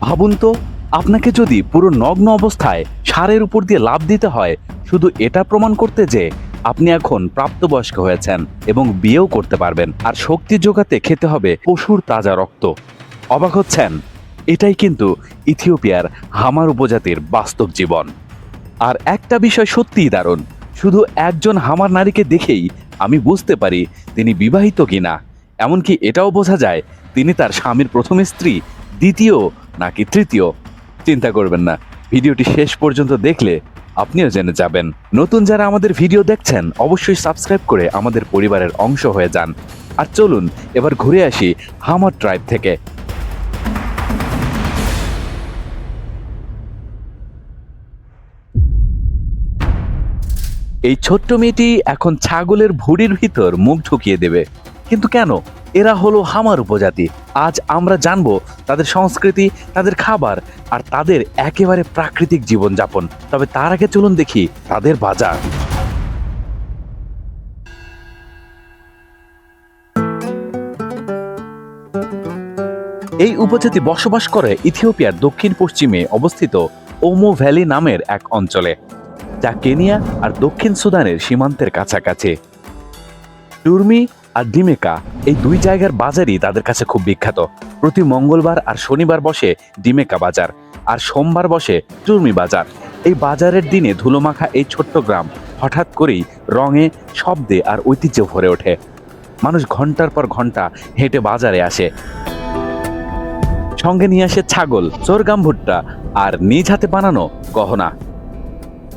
ভাবুন তো, আপনাকে যদি পুরো নগ্ন অবস্থায় সারের উপর দিয়ে লাভ দিতে হয়, শুধু এটা প্রমাণ করতে যে আপনি এখন প্রাপ্তবয়স্ক হয়েছেন এবং বিয়েও করতে পারবেন। আর শক্তি যোগাতে খেতে হবে পশুর তাজা রক্ত। অবাক হচ্ছেন? এটাই কিন্তু ইথিওপিয়ার হামার উপজাতির বাস্তব জীবন। আর একটা বিষয় সত্যিই দারুণ, শুধু একজন হামার নারীকে দেখেই আমি বুঝতে পারি তিনি বিবাহিত কিনা। এমনকি এটাও বোঝা যায়, তিনি তার স্বামীর প্রথম স্ত্রী, দ্বিতীয় নাকি তৃতীয়? চিন্তা করবেন না। ভিডিওটি শেষ পর্যন্ত দেখলে আপনিও জেনে যাবেন। নতুন যারা আমাদের ভিডিও দেখছেন, অবশ্যই সাবস্ক্রাইব করে আমাদের পরিবারের অংশ হয়ে যান। আর চলুন, এবার ঘুরে আসি হামার ট্রাইব থেকে। এই ছোট্ট মেয়েটি এখন ছাগলের ভুড়ির ভিতর মুখ ঢুকিয়ে দেবে। কিন্তু কেন? এরা হলো হামার উপজাতি। আজ আমরা জানব তাদের সংস্কৃতি, তাদের খাবার আর তাদের একেবারে প্রাকৃতিক জীবনযাপন। তবে তার আগে চলুন দেখি তাদের বাজার। এই উপজাতি বসবাস করে ইথিওপিয়ার দক্ষিণ পশ্চিমে অবস্থিত ওমো ভ্যালি নামের এক অঞ্চলে, যা কেনিয়া আর দক্ষিণ সুদানের সীমান্তের কাছাকাছি। টুর্মি আর ডিমেকা এই দুই জায়গার বাজারই তাদের কাছে খুব বিখ্যাত। প্রতি মঙ্গলবার আর শনিবার বসে ডিমেকা বাজার, আর সোমবার বসে টুর্মি বাজার। এই বাজারের দিনে ধুলোমাখা এই ছোট্ট গ্রাম হঠাৎ করেই রঙে, শব্দে আর ঐতিহ্য ভরে ওঠে। মানুষ ঘণ্টার পর ঘণ্টা হেঁটে বাজারে আসে। সঙ্গে নিয়ে আসে ছাগল, চোরগাম ভুট্টা আর নিজ হাতে বানানো গহনা।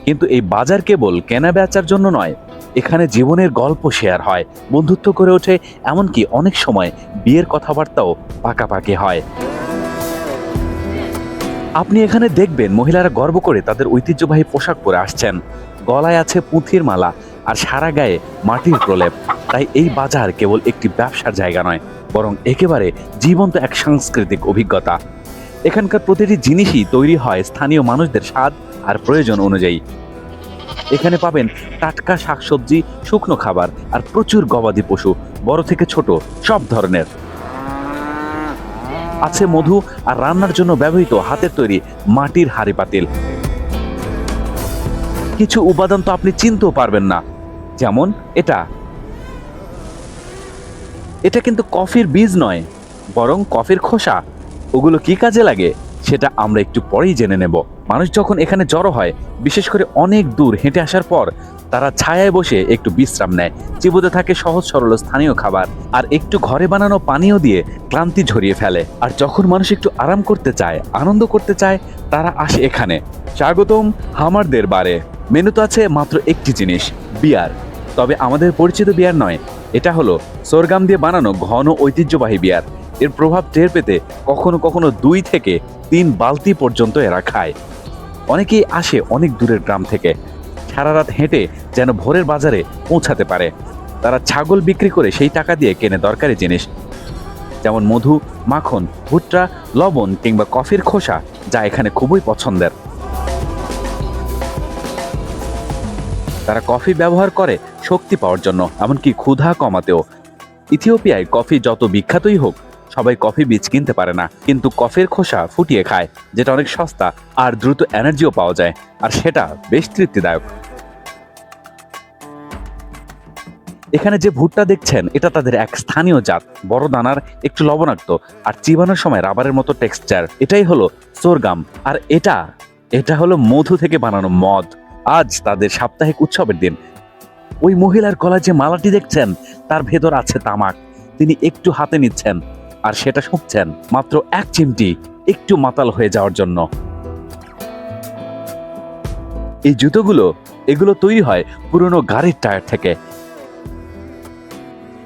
কিন্তু এই বাজার কেবল কেনা বেচার জন্য নয় এখানে জীবনের গল্প শেয়ার হয়, বন্ধুত্ব করে ওঠে, এমনকি অনেক সময় বিয়ের কথাবার্তাও পাকাপাকি হয়। আপনি এখানে দেখবেন মহিলারা গর্ব করে তাদের ঐতিহ্যবাহী পোশাক পরে আসছেন। গলায় আছে পুঁথির মালা আর সারা গায়ে মাটির প্রলেপ। তাই এই বাজার কেবল একটি ব্যবসার জায়গা নয়, বরং একেবারে জীবন্ত এক সাংস্কৃতিক অভিজ্ঞতা। এখানকার প্রতিটি জিনিসই তৈরি হয় স্থানীয় মানুষদের স্বাদ আর প্রয়োজন অনুযায়ী। এখানে পাবেন টাটকা শাকসবজি, শুকনো খাবার আর প্রচুর গবাদি পশু, বড় থেকে ছোট, সব ধরনের। আছে মধু আর রান্নার জন্য ব্যবহৃত হাতের তৈরি মাটির হাড়ি পাতিল। কিছু উপাদান তো আপনি চিনতেও পারবেন না, যেমন এটা। এটা কিন্তু কফির বীজ নয়, বরং কফির খোসা। ওগুলো কি কাজে লাগে? সেটা আমরা একটু পরেই জেনে নেব। মানুষ যখন এখানে জড়ো হয়, বিশেষ করে অনেক দূর হেঁটে আসার পর, তারা ছায়ায় বসে একটু বিশ্রাম নেয়। চিবোতে থাকে সহজ সরল স্থানীয় খাবার আর একটু ঘরে বানানো পানীয় দিয়ে ক্লান্তি ঝরিয়ে ফেলে। আর যখন মানুষ একটু আরাম করতে চায়, আনন্দ করতে চায়, তারা আসে এখানে। স্বাগতম হামারদের বারে। মেনুতে আছে মাত্র একটি জিনিস, বিয়ার। তবে আমাদের পরিচিত বিয়ার নয়, এটা হলো সোরগাম দিয়ে বানানো ঘন ঐতিহ্যবাহী বিয়ার। এর প্রভাব টের পেতে কখনো কখনো দুই থেকে তিন বালতি পর্যন্ত এরা খায়। অনেকেই আসে অনেক দূরের গ্রাম থেকে। সারা রাত হেঁটে যেন ভোরের বাজারে পৌঁছাতে পারে। তারা ছাগল বিক্রি করে সেই টাকা দিয়ে কেনে দরকারি জিনিস। যেমন মধু, মাখন, ভুট্টা, লবণ কিংবা কফির খোসা, যা এখানে খুবই পছন্দের। তারা কফি ব্যবহার করে শক্তি পাওয়ার জন্য, এমনকি ক্ষুধা কমাতেও। ইথিওপিয়ায় কফি যত বিখ্যাতই হোক সবাই কফি বীজ কিনতে পারে না। কিন্তু কফির খোসা ফুটিয়ে খায়, যেটা অনেক সস্তা আর দ্রুত এনার্জিও পাওয়া যায়, আর সেটা বেশ তৃপ্তিদায়ক। এখানে যে ভুট্টা দেখছেন, এটা তাদের এক স্থানীয় জাত, বড় দানার একটু লবণাক্ত আর চিবানোর সময় রাবারের মতো টেক্সচার। এটাই হলো সোরগাম, আর এটা এটা হলো মধু থেকে বানানো মদ। আজ তাদের সাপ্তাহিক উৎসবের দিন। ওই মহিলার গলায় যে মালাটি দেখছেন, তার ভেতর আছে তামাক। তিনি একটু হাতে নিচ্ছেন। আর সেটা শুনছেন মাত্র এক চিমটি একটু মাতাল হয়ে যাওয়ার জন্য। এই জুতোগুলো, এগুলো তৈরি হয় পুরনো গাড়ির টায়ার থেকে।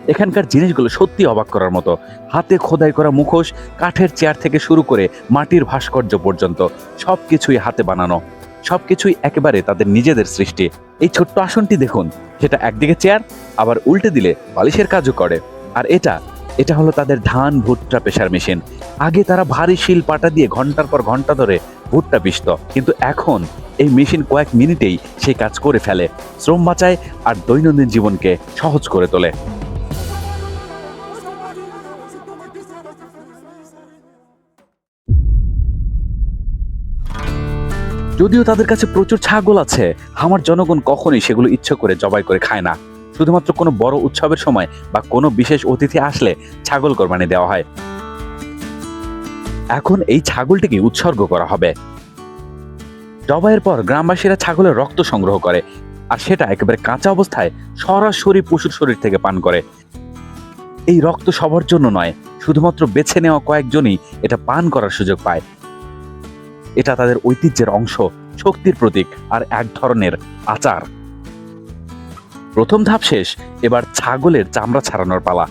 এখানকার জিনিসগুলো সত্যি অবাক করার মতো। হাতে খোদাই করা মুখোশ, কাঠের চেয়ার থেকে শুরু করে মাটির ভাস্কর্য পর্যন্ত সব কিছুই হাতে বানানো। সব কিছুই একেবারে তাদের নিজেদের সৃষ্টি। এই ছোট্ট আসনটি দেখুন, সেটা একদিকে চেয়ার, আবার উল্টে দিলে বালিশের কাজও করে। আর এটা এটা হলো তাদের ধান ভুট্টা পেশার মেশিন। আগে তারা ভারী শিল পাটা দিয়ে ঘণ্টার পর ঘণ্টা ধরে ভুট্টা পিষত, কিন্তু এখন এই মেশিন কয়েক মিনিটেই সেই কাজ করে ফেলে, শ্রম বাঁচায় আর দৈনন্দিন জীবনকে সহজ করে তোলে। যদিও তাদের কাছে প্রচুর ছাগল আছে, আমার জনগণ কখনোই সেগুলো ইচ্ছে করে জবাই করে খায় না। শুধুমাত্র কোনো বড় উৎসবের সময় বা কোনো বিশেষ অতিথি আসলে ছাগল কোরবানি দেওয়া হয়। এখন এই ছাগলটিকে উৎসর্গ করা হবে। জবাইয়ের পর গ্রামবাসীরা ছাগলের রক্ত সংগ্রহ করে আর সেটা একেবারে কাঁচা অবস্থায় সরাসরি পশুর শরীর থেকে পান করে। এই রক্ত সবার জন্য নয়, শুধুমাত্র বেছে নেওয়া কয়েকজনই এটা পান করার সুযোগ পায়। এটা তাদের ঐতিহ্যের অংশ, শক্তির প্রতীক আর এক ধরনের আচার। প্রথম ধাপ শেষ, এবার ছাগলের চামড়া ছাড়ানোর পালা।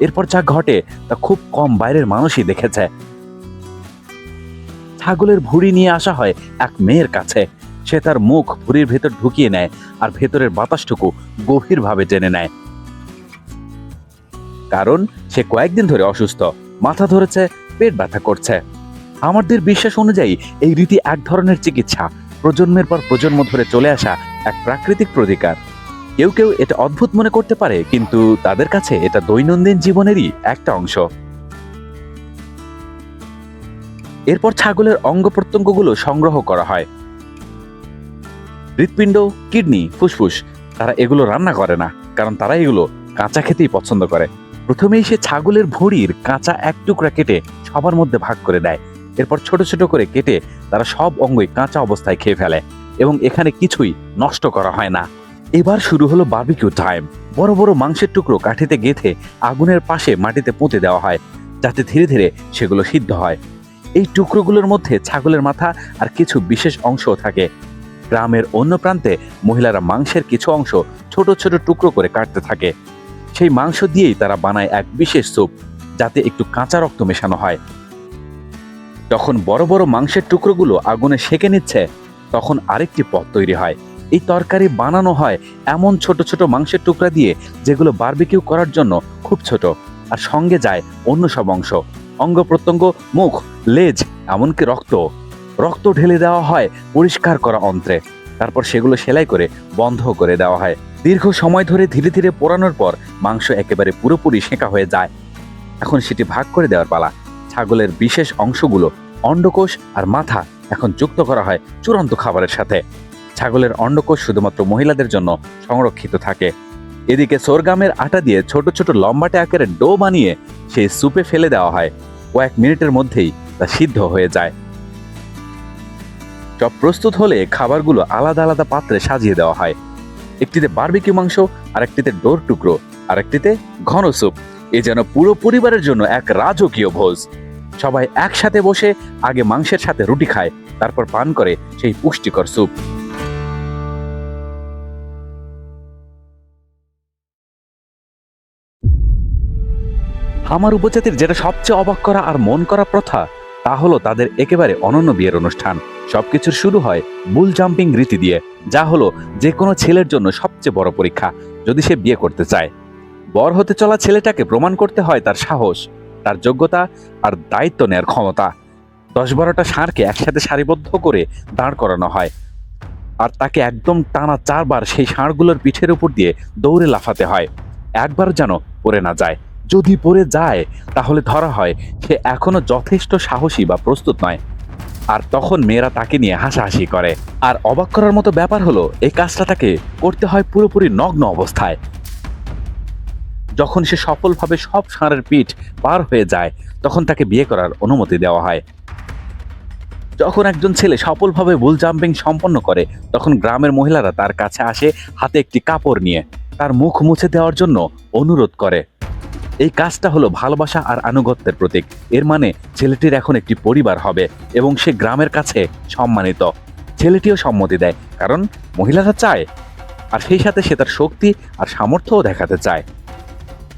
এরপর যা ঘটে, তা খুব কম বাইরের মানুষই দেখেছে। ছাগলের ভুঁড়ি নিয়ে আসা হয় এক মেয়ের কাছে। সে তার মুখ ভুঁড়ির ভেতর ঢুকিয়ে নেয় আর ভেতরের বাতাসটুকু গভীরভাবে টেনে নেয়। কারণ, সে কয়েকদিন ধরে অসুস্থ, মাথা ধরেছে, পেট ব্যথা করছে। আমাদের বিশ্বাস অনুযায়ী, এই রীতি এক ধরনের চিকিৎসা। প্রজন্মের পর প্রজন্ম ধরে চলে আসা এক প্রাকৃতিক প্রতিকার। কেউ কেউ এটা অদ্ভুত মনে করতে পারে, কিন্তু তাদের কাছে এটা দৈনন্দিন জীবনেরই একটা অংশ। এরপর ছাগলের অঙ্গ প্রত্যঙ্গগুলো সংগ্রহ করা হয়। হৃৎপিণ্ড, কিডনি, ফুসফুস, তারা এগুলো রান্না করে না, কারণ তারা এগুলো কাঁচা খেতেই পছন্দ করে। প্রথমেই সে ছাগলের ভুঁড়ির কাঁচা এক টুকরা কেটে সবার মধ্যে ভাগ করে দেয়। এরপর ছোট ছোট করে কেটে তারা সব অঙ্গই কাঁচা অবস্থায় খেয়ে ফেলে এবং এখানে কিছুই নষ্ট করা হয় না। এবার শুরু হলো বার্বিকিউ টাইম বড় বড় মাংসের টুকরো কাঠিতে গেথে আগুনের পাশে মাটিতে পুঁতে দেওয়া হয়, যাতে ধীরে ধীরে সেগুলো সিদ্ধ হয়। এই টুকরোগুলোর মধ্যে ছাগলের মাথা আর কিছু বিশেষ অংশও থাকে। গ্রামের অন্য প্রান্তে মহিলারা মাংসের কিছু অংশ ছোট ছোট টুকরো করে কাটতে থাকে। সেই মাংস দিয়েই তারা বানায় এক বিশেষ স্যুপ, যাতে একটু কাঁচা রক্ত মেশানো হয়। যখন বড় বড় মাংসের টুকরোগুলো আগুনে সেঁকে নিচ্ছে, তখন আরেকটি পথ তৈরি হয়। এই তরকারি বানানো হয় এমন ছোট ছোট মাংসের টুকরা দিয়ে, যেগুলো বারবিকিউ করার জন্য খুব ছোট আর সঙ্গে যায় অন্য সব অংশ। অঙ্গ প্রত্যঙ্গ, মুখ, লেজ, এমনকি রক্ত। রক্ত ঢেলে দেওয়া হয় পরিষ্কার করা অন্ত্রে। তারপর সেগুলো সেলাই করে বন্ধ করে দেওয়া হয়। দীর্ঘ সময় ধরে ধীরে ধীরে পোড়ানোর পর মাংস একেবারে পুরোপুরি সেঁকা হয়ে যায়। এখন সেটি ভাগ করে দেওয়ার পালা। ছাগলের বিশেষ অংশগুলো, অন্ডকোষ আর মাথা এখন যুক্ত করা হয় চূড়ান্ত খাবারের সাথে। ছাগলের অন্ডকোষ শুধুমাত্র মহিলাদের জন্য সংরক্ষিত থাকে। এদিকে সোরগামের আটা দিয়ে ছোট ছোট লম্বাটে আকারের ডো বানিয়ে সেই সুপে ফেলে দেওয়া হয়। কয়েক মিনিটের মধ্যেই তা সিদ্ধ হয়ে যায়। সব প্রস্তুত হলে খাবারগুলো আলাদা আলাদা পাত্রে সাজিয়ে দেওয়া হয়। একটিতে বারবিকিউ মাংস, আরেকটিতে ডোর টুকরো, আরেকটিতে ঘন স্যুপ। এ যেন পুরো পরিবারের জন্য এক রাজকীয় ভোজ। সবাই একসাথে বসে আগে মাংসের সাথে রুটি খায়, তারপর পান করে সেই পুষ্টিকর স্যুপ। হামার উপজাতির যেটা সবচেয়ে অবাক করা আর মন করা প্রথা, তা হলো তাদের একেবারে অনন্য বিয়ের অনুষ্ঠান। সবকিছুর শুরু হয় বুল জাম্পিং রীতি দিয়ে, যা হলো যে কোনো ছেলের জন্য সবচেয়ে বড় পরীক্ষা, যদি সে বিয়ে করতে চায়। বর হতে চলা ছেলেটাকে প্রমাণ করতে হয় তার সাহস, তার যোগ্যতা আর দায়িত্ব নেয়ার ক্ষমতা। দশ বারোটা ষাঁড়কে একসাথে সারিবদ্ধ করে দাঁড় করানো হয়। আর তাকে একদম টানা চারবার সেই ষাঁড়গুলোর পিঠের উপর দিয়ে দৌড়ে লাফাতে হয়। একবার যেন পড়ে না যায়। যদি পড়ে যায়, তাহলে ধরা হয় সে এখনও যথেষ্ট সাহসী বা প্রস্তুত নয়। আর তখন মেয়েরা তাকে নিয়ে হাসাহাসি করে। আর অবাক করার মতো ব্যাপার হলো এই কাজটা তাকে করতে হয় পুরোপুরি নগ্ন অবস্থায়। যখন সে সফলভাবে সব ষাঁড়ের পিঠ পার হয়ে যায়, তখন তাকে বিয়ে করার অনুমতি দেওয়া হয়। যখন একজন ছেলে সফলভাবে বুল জাম্পিং সম্পন্ন করে, তখন গ্রামের মহিলারা তার কাছে আসে হাতে একটি কাপড় নিয়ে। তার মুখ মুছে দেওয়ার জন্য অনুরোধ করে। এই কাজটা হলো ভালোবাসা আর আনুগত্যের প্রতীক। এর মানে ছেলেটির এখন একটি পরিবার হবে এবং সে গ্রামের কাছে সম্মানিত। ছেলেটিও সম্মতি দেয়, কারণ মহিলারা চায়, আর সেই সাথে সে তার শক্তি আর সামর্থ্যও দেখাতে চায়।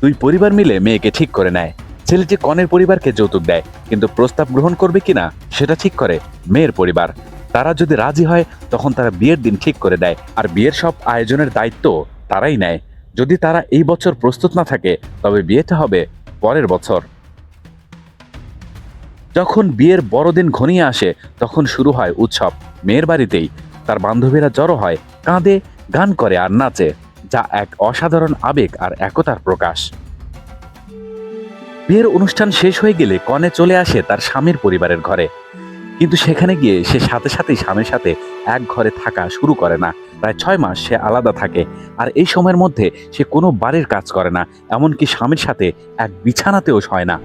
দুই পরিবার মিলে মেয়েকে ঠিক করে নেয়। ছেলেটি কনের পরিবারকে যৌতুক দেয়, কিন্তু প্রস্তাব গ্রহণ করবে কিনা সেটা ঠিক করে মেয়ের পরিবার। তারা যদি রাজি হয়, তখন তারা বিয়ের দিন ঠিক করে দেয়, আর বিয়ের সব আয়োজনের দায়িত্ব তারাই নেয়। যদি তারা এই বছর প্রস্তুত না থাকে, তবে বিয়েটা হবে পরের বছর। যখন বিয়ের বড়দিন ঘনিয়ে আসে, তখন শুরু হয় উৎসব, মেয়ের বাড়িতেই। তার বান্ধবীরা জড়ো হয়, কাঁদে, গান করে আর নাচে, যা এক অসাধারণ আবেগ আর একতার প্রকাশ। বিয়ের অনুষ্ঠান শেষ হয়ে গেলে কনে চলে আসে তার স্বামীর পরিবারের ঘরে। কিন্তু সেখানে গিয়ে সে সাথে সাথেই স্বামীর সাথে এক ঘরে থাকা শুরু করে না। প্রায় ছয় মাস সে আলাদা থাকে আর এই সময়ের মধ্যে সে কোনো বাড়ির কাজ করে না, এমনকি স্বামীর সাথে এক বিছানাতেও শয় না।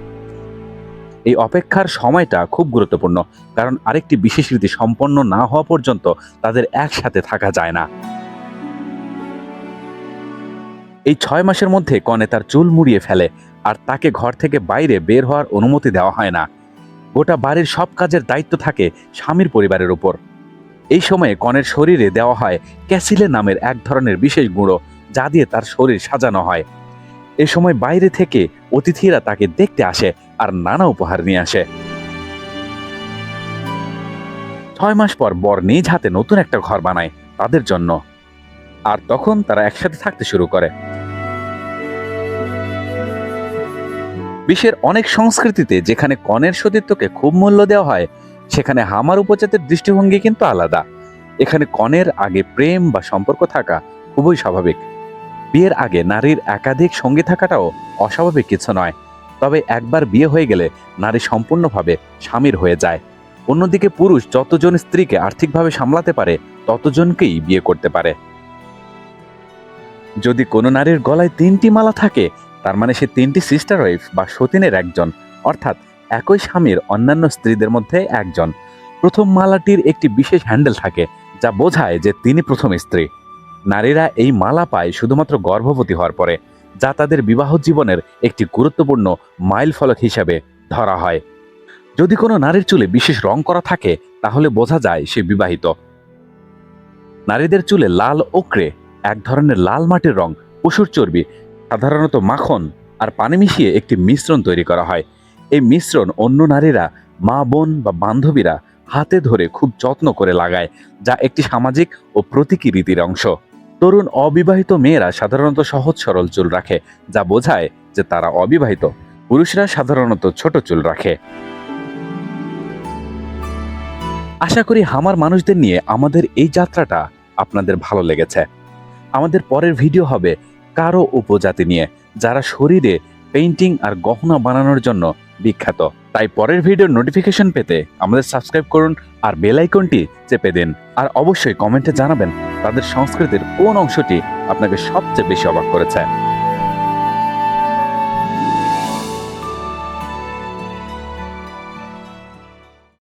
এই অপেক্ষার সময়টা খুব গুরুত্বপূর্ণ, কারণ আরেকটি বিশেষ রীতি সম্পন্ন না হওয়া পর্যন্ত তাদের একসাথে থাকা যায় না। এই ছয় মাসের মধ্যে কনে তার চুল মুড়িয়ে ফেলে আর তাকে ঘর থেকে বাইরে বের হওয়ার অনুমতি দেওয়া হয় না। গোটা বাড়ির সব কাজের দায়িত্ব থাকে স্বামীর পরিবারের উপর। এই সময়ে কনের শরীরে দেওয়া হয় ক্যাসিলে নামের এক ধরনের বিশেষ গুঁড়ো, যা দিয়ে তার শরীর সাজানো হয়। এ সময় বাইরে থেকে অতিথিরা তাকে দেখতে আসে আর নানা উপহার নিয়ে আসে। ছয় মাস পর বর নিজ হাতে নতুন একটা ঘর বানায় তাদের জন্য। আর তখন তারা একসাথে থাকতে শুরু করে। বিশ্বের অনেক সংস্কৃতিতে যেখানে কনের সতীত্বকে খুব মূল্য দেওয়া হয়, সেখানে হামার উপজাতের দৃষ্টিভঙ্গি কিন্তু আলাদা। এখানে কনের আগে প্রেম বা সম্পর্ক থাকা খুবই স্বাভাবিক। বিয়ের আগে নারীর একাধিক সঙ্গী থাকাটাও অস্বাভাবিক কিছু নয়। তবে একবার বিয়ে হয়ে গেলে নারী সম্পূর্ণভাবে স্বামীর হয়ে যায়। অন্যদিকে পুরুষ যতজন স্ত্রীকে আর্থিকভাবে সামলাতে পারে, ততজনকেই বিয়ে করতে পারে। যদি কোনো নারীর গলায় তিনটি মালা থাকে তার মানে সে তিনটি সিস্টার ওয়াইফ বা সতীনের একজন, অর্থাৎ একই স্বামীর অন্যান্য স্ত্রীদের মধ্যে একজন। প্রথম মালাটির একটি বিশেষ হ্যান্ডেল থাকে, যা বোঝায় যে তিনি প্রথম স্ত্রী। নারীরা এই মালা পায় শুধুমাত্র গর্ভবতী হওয়ার পরে, যা তাদের বিবাহ জীবনের একটি গুরুত্বপূর্ণ মাইল ফলক হিসাবে ধরা হয়। যদি কোনো নারীর চুলে বিশেষ রং করা থাকে, তাহলে বোঝা যায় সে বিবাহিত। নারীদের চুলে লাল ওকরে এক ধরনের লাল মাটির রং, পশুর চর্বি সাধারণত মাখন আর পানি মিশিয়ে একটি মিশ্রণ তৈরি করা হয়। এই মিশ্রণ অন্য নারীরা, মা, বোন বা বান্ধবীরা হাতে ধরে খুব যত্ন করে লাগায়, যা একটি সামাজিক ও প্রতীকী রীতির অংশ। তরুণ অবিবাহিত মেয়েরা সাধারণত সহজ সরল চুল রাখে, যা বোঝায় যে তারা অবিবাহিত। পুরুষরা সাধারণত ছোট চুল রাখে। আশা করি হামার মানুষদের নিয়ে আমাদের এই যাত্রাটা আপনাদের ভালো লেগেছে। আমাদের পরের ভিডিও হবে কারও উপজাতি নিয়ে, যারা শরীরে পেইন্টিং আর গহনা বানানোর জন্য বিখ্যাত। তাই পরের ভিডিওর নোটিফিকেশন পেতে আমাদের সাবস্ক্রাইব করুন আর বেল আইকনটি চেপে দিন। আর অবশ্যই কমেন্টে জানাবেন তাদের সংস্কৃতির কোন অংশটি আপনাকে সবচেয়ে বেশি অবাক করেছে।